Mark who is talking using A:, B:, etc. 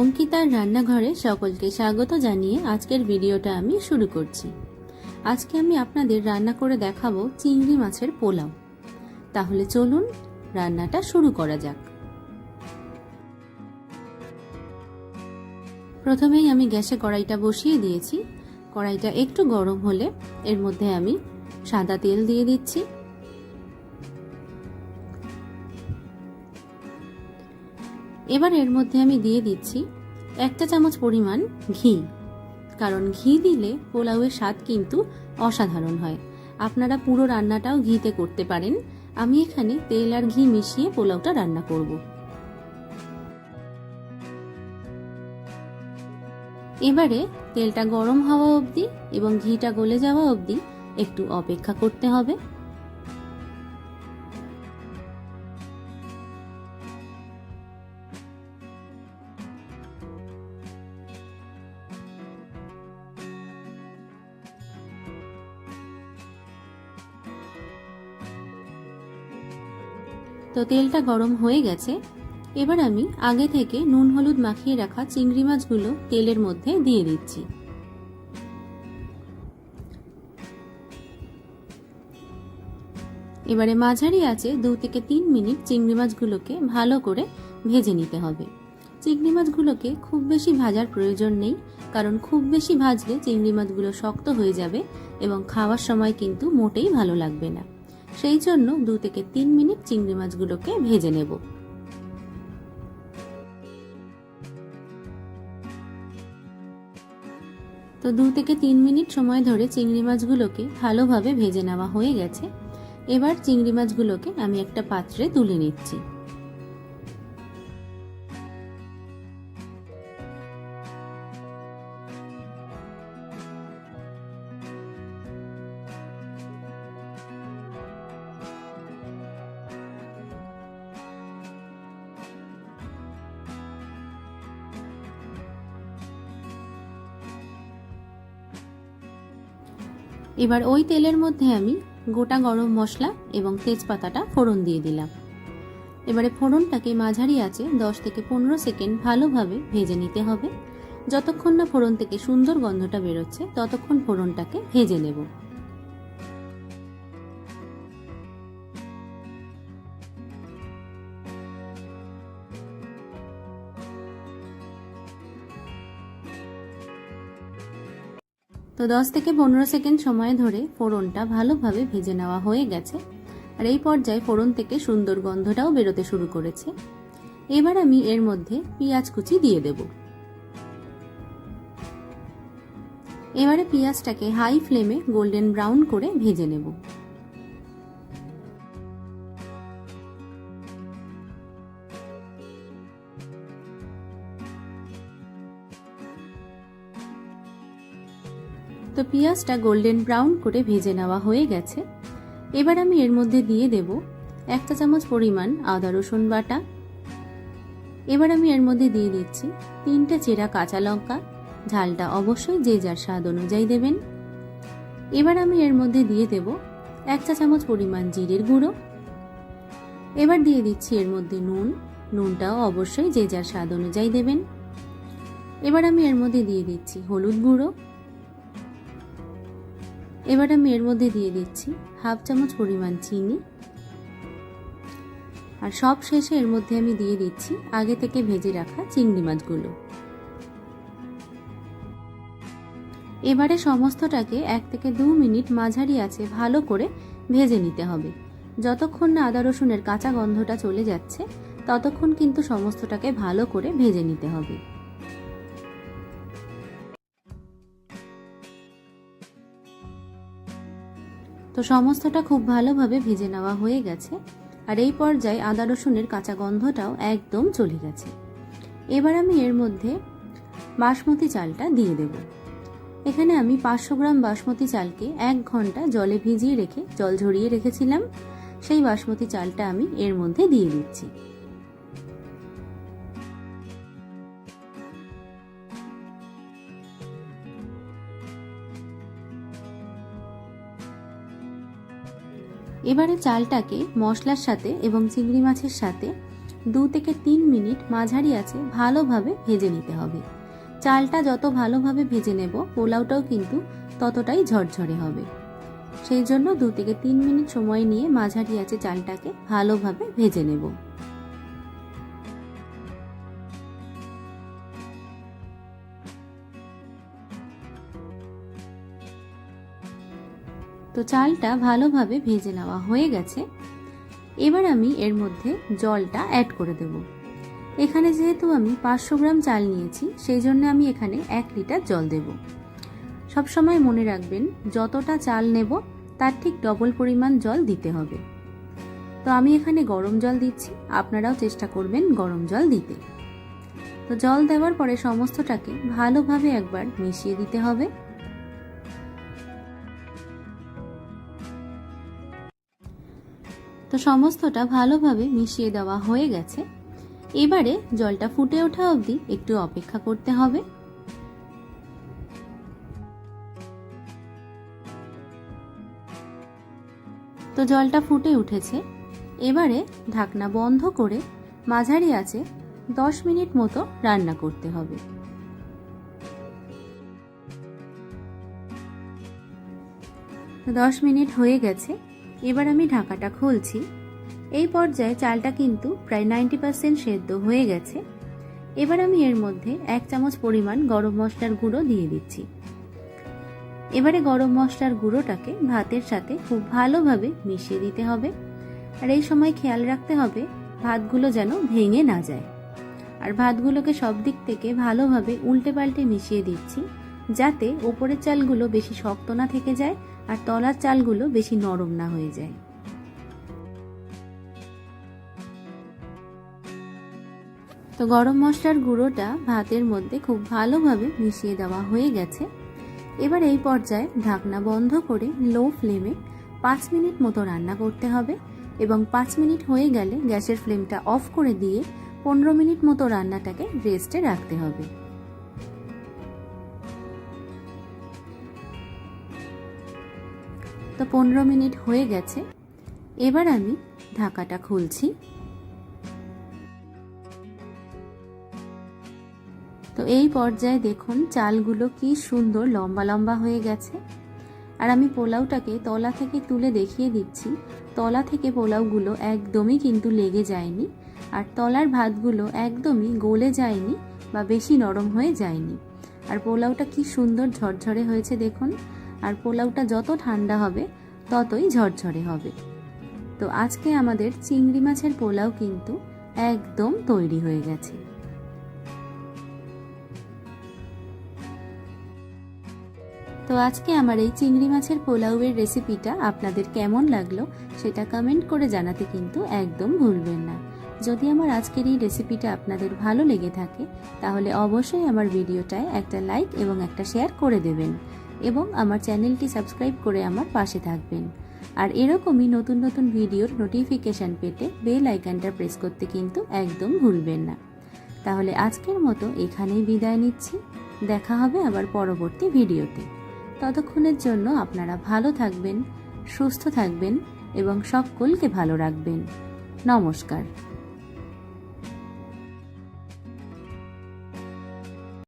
A: অঙ্কিতার রান্নাঘরে সকলকে স্বাগত জানিয়ে আজকের ভিডিওটা আমি শুরু করছি। আজকে আমি আপনাদের রান্না করে দেখাবো চিংড়ি মাছের পোলাও। তাহলে চলুন রান্নাটা শুরু করা যাক। প্রথমেই আমি গ্যাসে কড়াইটা বসিয়ে দিয়েছি। কড়াইটা একটু গরম হলে এর মধ্যে আমি সাদা তেল দিয়ে দিচ্ছি। এবার এর মধ্যে আমি দিয়ে দিচ্ছি একটা চামচ পরিমাণ ঘি। কারণ ঘি দিলে পোলাওয়ের স্বাদ কিন্তু অসাধারণ হয়। আপনারা পুরো রান্নাটাও ঘিতে করতে পারেন। আমি এখানে তেল আর ঘি মিশিয়ে পোলাওটা রান্না করব। এবারে তেলটা গরম হওয়া অবধি এবং ঘিটা গলে যাওয়া অবধি একটু অপেক্ষা করতে হবে। তো তেলটা গরম হয়ে গেছে। এবার আমি আগে থেকে নুন হলুদ মাখিয়ে রাখা চিংড়ি মাছগুলো তেলের মধ্যে দিয়ে দিচ্ছি। এবারে মাঝারি আছে দু থেকে তিন মিনিট চিংড়ি মাছগুলোকে ভালো করে ভেজে নিতে হবে। চিংড়ি মাছগুলোকে খুব বেশি ভাজার প্রয়োজন নেই, কারণ খুব বেশি ভাজলে চিংড়ি মাছগুলো শক্ত হয়ে যাবে এবং খাওয়ার সময় কিন্তু মোটেই ভালো লাগবে না। সেই জন্য দু থেকে তিন মিনিট চিংড়ি মাছগুলোকে ভেজে নেব। তো দু থেকে তিন মিনিট সময় ধরে চিংড়ি মাছগুলোকে ভালোভাবে ভেজে নেওয়া হয়ে গেছে। এবার চিংড়ি মাছগুলোকে আমি একটা পাত্রে তুলে নিচ্ছি। এবার ওই তেলের মধ্যে আমি গোটা গরম মশলা এবং তেজপাতাটা ফোড়ন দিয়ে দিলাম। এবারে ফোড়নটাকে মাঝারি আছে দশ থেকে পনেরো সেকেন্ড ভালোভাবে ভেজে নিতে হবে। যতক্ষণ না ফোড়ন থেকে সুন্দর গন্ধটা বেরোচ্ছে, ততক্ষণ ফোড়নটাকে ভেজে নেব। তো দশ থেকে পনেরো সেকেন্ড সময় ধরে ফোড়নটা ভালোভাবে ভেজে নেওয়া হয়ে গেছে। আর এই পর্যায়ে ফোড়ন থেকে সুন্দর গন্ধটাও বেরোতে শুরু করেছে। এবার আমি এর মধ্যে পেঁয়াজ কুচি দিয়ে দেব। এবারে পেঁয়াজটাকে হাই ফ্লেমে গোল্ডেন ব্রাউন করে ভেজে নেব। তো পেঁয়াজটা গোল্ডেন ব্রাউন করে ভেজে নেওয়া হয়ে গেছে। এবার আমি এর মধ্যে দিয়ে দেব একটা চামচ পরিমাণ আদা রসুন বাটা। এবার আমি এর মধ্যে দিয়ে দিচ্ছি তিনটে চেরা কাঁচা লঙ্কা। ঝালটা অবশ্যই যে যার স্বাদ অনুযায়ী দেবেন। এবার আমি এর মধ্যে দিয়ে দেব এক চা চামচ পরিমাণ জিরের গুঁড়ো। এবার দিয়ে দিচ্ছি এর মধ্যে নুন। নুনটাও অবশ্যই যে যার স্বাদ অনুযায়ী দেবেন। এবার আমি এর মধ্যে দিয়ে দিচ্ছি হলুদ গুঁড়ো। এবার আমি এর মধ্যে দিয়ে দিচ্ছি হাফ চামচ পরিমাণ চিনি। আর সব শেষে এর মধ্যে আমি দিয়ে দিচ্ছি আগে থেকে ভেজে রাখা চিংড়ি মাছগুলো। এবারে সমস্তটাকে এক থেকে দু মিনিট মাঝারি আছে ভালো করে ভেজে নিতে হবে। যতক্ষণ না আদা রসুনের কাঁচা গন্ধটা চলে যাচ্ছে, ততক্ষণ কিন্তু সমস্তটাকে ভালো করে ভেজে নিতে হবে। তো সমস্তটা খুব ভালোভাবে ভেজে নেওয়া হয়ে গেছে। আর এই পর্যায়ে আদা রসুনের কাঁচা গন্ধটাও একদম চলে গেছে। এবার আমি এর মধ্যে বাসমতি চালটা দিয়ে দেব। এখানে আমি পাঁচশো গ্রাম বাসমতি চালকে এক ঘণ্টা জলে ভিজিয়ে রেখে, জল ঝরিয়ে রেখেছিলাম, সেই বাসমতি চালটা আমি এর মধ্যে দিয়ে দিচ্ছি। এবারে চালটাকে মশলার সাথে এবং চিংড়ি মাছের সাথে দু থেকে তিন মিনিট মাঝারি আছে ভালোভাবে ভেজে নিতে হবে। চালটা যত ভালোভাবে ভেজে নেব, পোলাওটাও কিন্তু ততটাই ঝরঝরে হবে। সেই জন্য দু থেকে তিন মিনিট সময় নিয়ে মাঝারি আছে চালটাকে ভালোভাবে ভেজে নেব। তো চালটা ভালোভাবে ভেজে নেওয়া হয়ে গেছে। এবার আমি এর মধ্যে জলটা অ্যাড করে দেব। এখানে যেহেতু আমি পাঁচশো গ্রাম চাল নিয়েছি, সেই জন্য আমি এখানে এক লিটার জল দেব। সবসময় মনে রাখবেন, যতটা চাল নেব, তার ঠিক ডবল পরিমাণ জল দিতে হবে। তো আমি এখানে গরম জল দিচ্ছি, আপনারাও চেষ্টা করবেন গরম জল দিতে। তো জল দেওয়ার পরে সমস্তটাকে ভালোভাবে একবার মিশিয়ে দিতে হবে। তো সমস্তটা ভালোভাবে মিশিয়ে দেওয়া হয়ে গেছে। এবারে জলটা ফুটে ওঠা অবধি একটু অপেক্ষা করতে হবে। তো জলটা ফুটে উঠেছে। এবারে ঢাকনা বন্ধ করে মাঝারি আছে দশ মিনিট মতো রান্না করতে হবে। দশ মিনিট হয়ে গেছে। এবার আমি ঢাকাটা খুলছি। এই পর্যায়ে চালটা কিন্তু প্রায় নাইনটি পার্সেন্ট সেদ্ধ হয়ে গেছে। এবার আমি এর মধ্যে এক চামচ পরিমাণ গরম মশলার গুঁড়ো দিয়ে দিচ্ছি। এবারে গরম মশলার গুঁড়োটাকে ভাতের সাথে খুব ভালোভাবে মিশিয়ে দিতে হবে। আর এই সময় খেয়াল রাখতে হবে, ভাতগুলো যেন ভেঙে না যায়। আর ভাতগুলোকে সব দিক থেকে ভালোভাবে উল্টে পাল্টে মিশিয়ে দিচ্ছি, যাতে ওপরের চালগুলো বেশি শক্ত না থেকে যায় আর তলার চালগুলো বেশি নরম না হয়ে যায়। তো গরম মশলার গুঁড়োটা ভাতের মধ্যে খুব ভালোভাবে মিশিয়ে দেওয়া হয়ে গেছে। এবার এই পর্যায়ে ঢাকনা বন্ধ করে লো ফ্লেমে পাঁচ মিনিট মতো রান্না করতে হবে এবং পাঁচ মিনিট হয়ে গেলে গ্যাসের ফ্লেমটা অফ করে দিয়ে পনেরো মিনিট মতো রান্নাটাকে রেস্টে রাখতে হবে। তো পনেরো মিনিট হয়ে গেছে। এবার আমি ঢাকাটা খুলছি। তো এই পর্যায়ে দেখুন চালগুলো কি সুন্দর লম্বা লম্বা হয়ে গেছে। আর আমি পোলাওটাকে তলা থেকে তুলে দেখিয়ে দিচ্ছি। তলা থেকে পোলাওগুলো একদমই কিন্তু লেগে যায়নি। আর তলার ভাতগুলো একদমই গলে যায়নি বা বেশি নরম হয়ে যায়নি। আর পোলাওটা কি সুন্দর ঝরঝরে হয়েছে দেখুন। আর পোলাওটা যত ঠান্ডা হবে, ততই ঝরঝরে হবে। তো আজকে আমাদের চিংড়ি মাছের পোলাও কিন্তু একদম তৈরি হয়ে গেছে। তো আজকে আমার এই চিংড়ি মাছের পোলাওয়ের রেসিপিটা আপনাদের কেমন লাগল, সেটা কমেন্ট করে জানাতে কিন্তু একদম ভুলবেন না। যদি আমার আজকের এই রেসিপিটা আপনাদের ভালো লেগে থাকে, তাহলে অবশ্যই আমার ভিডিওটায় একটা লাইক এবং একটা শেয়ার করে দেবেন। এবং আমার চ্যানেলটি সাবস্ক্রাইব করে আমার পাশে থাকবেন। আর এরকমই নতুন নতুন ভিডিওর নোটিফিকেশান পেতে বেল আইকনটা প্রেস করতে কিন্তু একদম ভুলবেন না। তাহলে আজকের মতো এখানেই বিদায় নিচ্ছি। দেখা হবে আবার পরবর্তী ভিডিওতে। ততক্ষণের জন্য আপনারা ভালো থাকবেন, সুস্থ থাকবেন এবং সকলকে ভালো রাখবেন। নমস্কার।